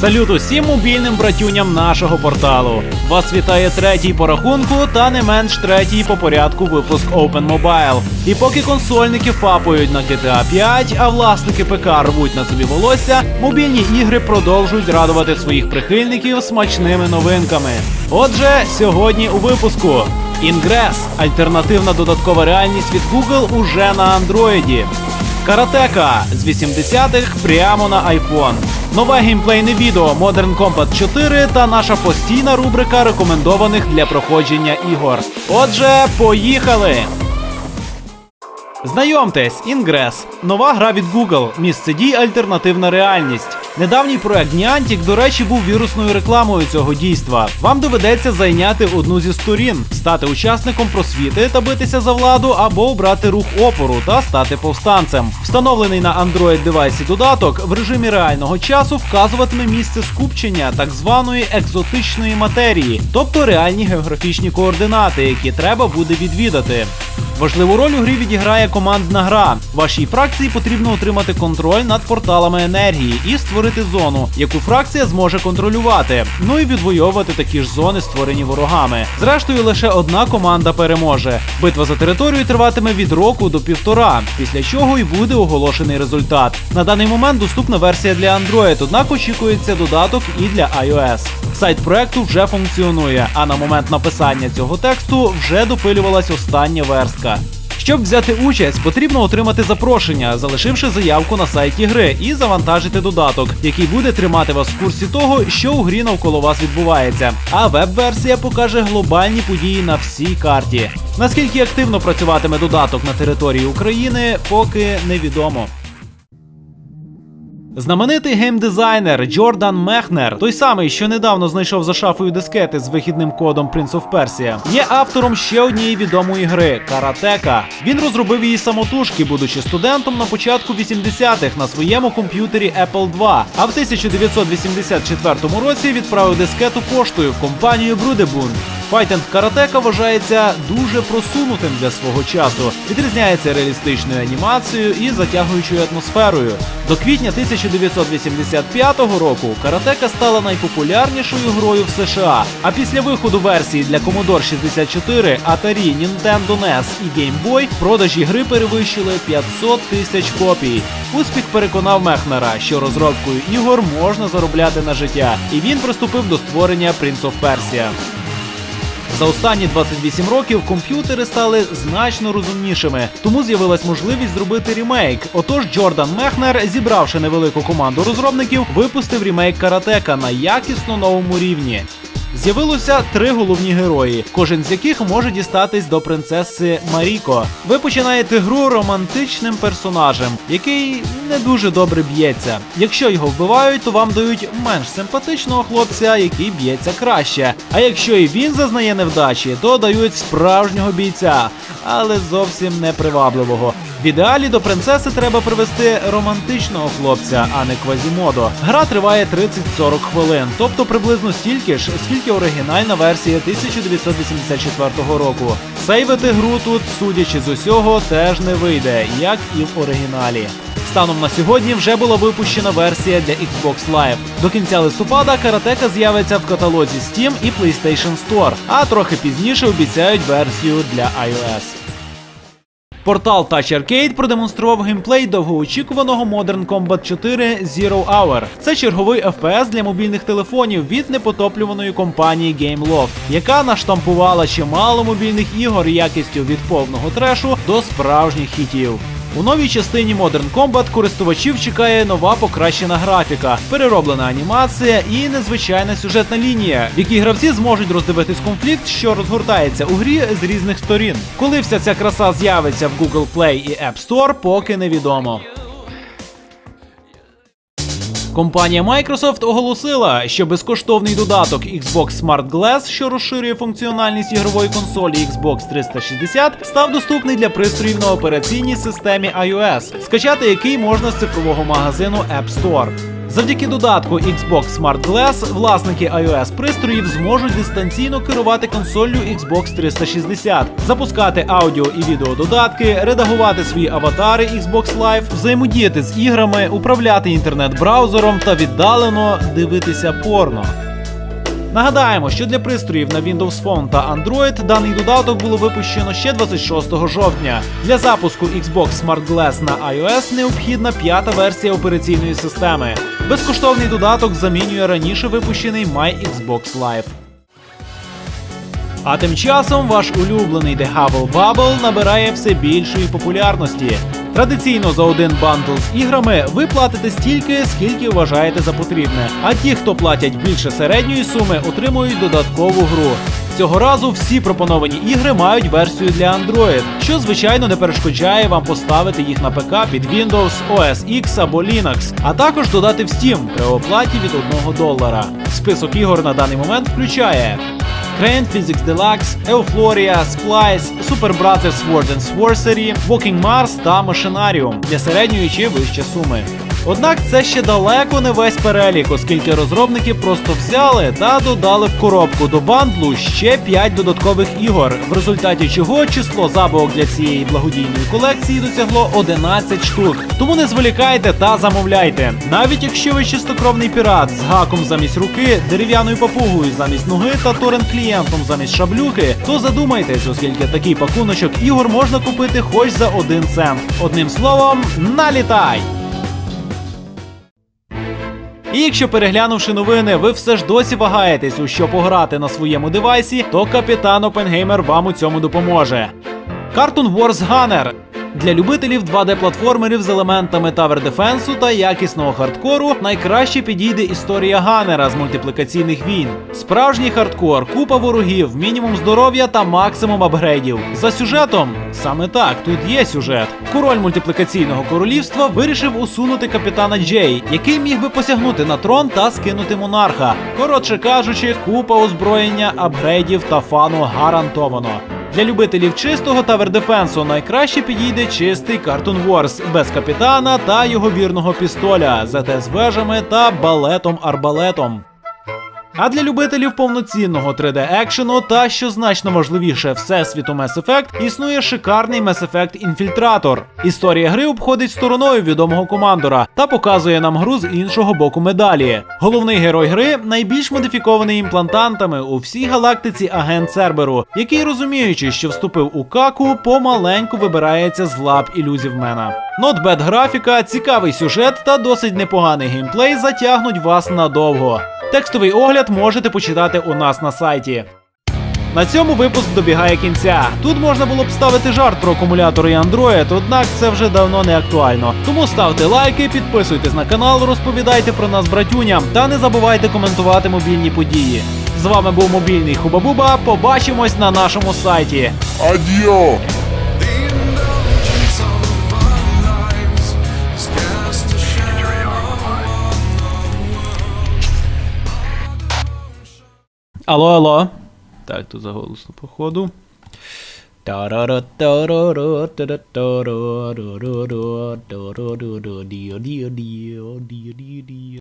Салют усім мобільним братюням нашого порталу. Вас вітає третій по рахунку та не менш третій по порядку випуск Open Mobile. І поки консольники фапують на GTA 5, а власники ПК рвуть на собі волосся, мобільні ігри продовжують радувати своїх прихильників смачними новинками. Отже, сьогодні у випуску Ingress – альтернативна додаткова реальність від Google уже на Андроїді. Каратека з 80-х прямо на iPhone. Нове геймплейне відео Modern Combat 4 та наша постійна рубрика рекомендованих для проходження ігор. Отже, поїхали! Знайомтесь, Ingress – нова гра від Google. Місце дій альтернативна реальність. Недавній проект Niantic, до речі, був вірусною рекламою цього дійства. Вам доведеться зайняти одну зі сторін, стати учасником просвіти та битися за владу, або обрати рух опору та стати повстанцем. Встановлений на Android девайсі додаток в режимі реального часу вказуватиме місце скупчення так званої екзотичної матерії, тобто реальні географічні координати, які треба буде відвідати. Важливу роль у грі відіграє командна гра. Вашій фракції потрібно отримати контроль над порталами енергії і створити зону, яку фракція зможе контролювати. Ну і відвоювати такі ж зони, створені ворогами. Зрештою, лише одна команда переможе. Битва за територію триватиме від року до півтора, після чого і буде оголошений результат. На даний момент доступна версія для Android, однак очікується додаток і для iOS. Сайт проекту вже функціонує, а на момент написання цього тексту вже допилювалась остання верстка. Щоб взяти участь, потрібно отримати запрошення, залишивши заявку на сайті гри, і завантажити додаток, який буде тримати вас в курсі того, що у грі навколо вас відбувається. А веб-версія покаже глобальні події на всій карті. Наскільки активно працюватиме додаток на території України, поки невідомо. Знаменитий геймдизайнер Джордан Мехнер, той самий, що недавно знайшов за шафою дискети з вихідним кодом Prince of Persia, є автором ще однієї відомої гри Каратека. Він розробив її самотужки, будучи студентом на початку 80-х на своєму комп'ютері Apple II, а в 1984 році відправив дискету поштою в компанію Brudebund. Файтинг каратека вважається дуже просунутим для свого часу, відрізняється реалістичною анімацією і затягуючою атмосферою. До квітня 1985 року каратека стала найпопулярнішою грою в США. А після виходу версії для Commodore 64, Atari, Nintendo NES і Game Boy продажі гри перевищили 500 тисяч копій. Успіх переконав Мехнера, що розробкою ігор можна заробляти на життя, і він приступив до створення Prince of Persia. За останні 28 років комп'ютери стали значно розумнішими, тому з'явилась можливість зробити ремейк. Отож, Джордан Мехнер, зібравши невелику команду розробників, випустив ремейк Каратека на якісно новому рівні. З'явилося три головні герої, кожен з яких може дістатись до принцеси Маріко. Ви починаєте гру романтичним персонажем, який не дуже добре б'ється. Якщо його вбивають, то вам дають менш симпатичного хлопця, який б'ється краще. А якщо і він зазнає невдачі, то дають справжнього бійця, але зовсім не привабливого. В ідеалі до принцеси треба привести романтичного хлопця, а не квазімодо. Гра триває 30-40 хвилин, тобто приблизно стільки ж, скільки оригінальна версія 1984 року. Сейвити гру тут, судячи з усього, теж не вийде, як і в оригіналі. Станом на сьогодні вже була випущена версія для Xbox Live. До кінця листопада каратека з'явиться в каталозі Steam і PlayStation Store, а трохи пізніше обіцяють версію для iOS. Портал Touch Arcade продемонстрував геймплей довгоочікуваного Modern Combat 4 Zero Hour. Це черговий FPS для мобільних телефонів від непотоплюваної компанії Gameloft, яка наштампувала чимало мобільних ігор якістю від повного трешу до справжніх хітів. У новій частині Modern Combat користувачів чекає нова покращена графіка, перероблена анімація і незвичайна сюжетна лінія, в якій гравці зможуть роздивитись конфлікт, що розгортається у грі з різних сторін. Коли вся ця краса з'явиться в Google Play і App Store, поки невідомо. Компанія Microsoft оголосила, що безкоштовний додаток Xbox Smart Glass, що розширює функціональність ігрової консолі Xbox 360, став доступний для пристроїв на операційній системі iOS, скачати який можна з цифрового магазину App Store. Завдяки додатку Xbox Smart Glass власники iOS пристроїв зможуть дистанційно керувати консоллю Xbox 360, запускати аудіо і відео додатки, редагувати свої аватари Xbox Live, взаємодіяти з іграми, управляти інтернет-браузером та віддалено дивитися порно. Нагадаємо, що для пристроїв на Windows Phone та Android даний додаток було випущено ще 26 жовтня. Для запуску Xbox Smart Glass на iOS необхідна п'ята версія операційної системи. Безкоштовний додаток замінює раніше випущений My Xbox Live. А тим часом ваш улюблений The Hubble Bubble набирає все більшої популярності. Традиційно за один бандл з іграми ви платите стільки, скільки вважаєте за потрібне. А ті, хто платять більше середньої суми, отримують додаткову гру. Цього разу всі пропоновані ігри мають версію для Android, що звичайно не перешкоджає вам поставити їх на ПК під Windows, OS X або Linux, а також додати в Steam при оплаті від 1 долара. Список ігор на даний момент включає. Trend Physics Deluxe, Euphoria, Splice, Super Brothers Sword and Sorcery, Walking Mars та Machinarium для середньої чи вище суми. Однак це ще далеко не весь перелік, оскільки розробники просто взяли та додали в коробку до бандлу ще 5 додаткових ігор, в результаті чого число забавок для цієї благодійної колекції досягло 11 штук. Тому не зволікайте та замовляйте. Навіть якщо ви чистокровний пірат з гаком замість руки, дерев'яною папугою замість ноги та торрент-клієнтом замість шаблюки, то задумайтесь, оскільки такий пакуночок ігор можна купити хоч за один цент. Одним словом, налітай! І якщо переглянувши новини, ви все ж досі вагаєтесь, у що пограти на своєму девайсі, то капітан Опенгеймер вам у цьому допоможе. Cartoon Wars Gunner для любителів 2D-платформерів з елементами тавер дефенсу та якісного хардкору найкраще підійде історія ганера з мультиплікаційних війн. Справжній хардкор, купа ворогів, мінімум здоров'я та максимум апгрейдів. За сюжетом саме так тут є сюжет. Король мультиплікаційного королівства вирішив усунути капітана Джей, який міг би посягнути на трон та скинути монарха. Коротше кажучи, купа озброєння, апгрейдів та фану гарантовано. Для любителів чистого тавердефенсу найкраще підійде чистий Cartoon Wars без капітана та його вірного пістоля, зате з вежами та балетом-арбалетом. А для любителів повноцінного 3D екшену та що значно важливіше всесвіту Mass Effect, існує шикарний Mass Effect інфільтратор. Історія гри обходить стороною відомого командора та показує нам гру з іншого боку медалі. Головний герой гри найбільш модифікований імплантантами у всій галактиці агент серберу, який розуміючи, що вступив у каку, помаленьку вибирається з лап ілюзівмена. Нотбет графіка, цікавий сюжет та досить непоганий геймплей затягнуть вас надовго. Текстовий огляд можете почитати у нас на сайті. На цьому випуск добігає кінця. Тут можна було б ставити жарт про акумулятори і Android, однак це вже давно не актуально. Тому ставте лайки, підписуйтесь на канал, розповідайте про нас братюням та не забувайте коментувати мобільні події. З вами був мобільний Хубабуба. Побачимось на нашому сайті. Адіо! Алло, алло. Так, тут заголосно, походу. Тарара тара, тара таро, тародуроди, а не...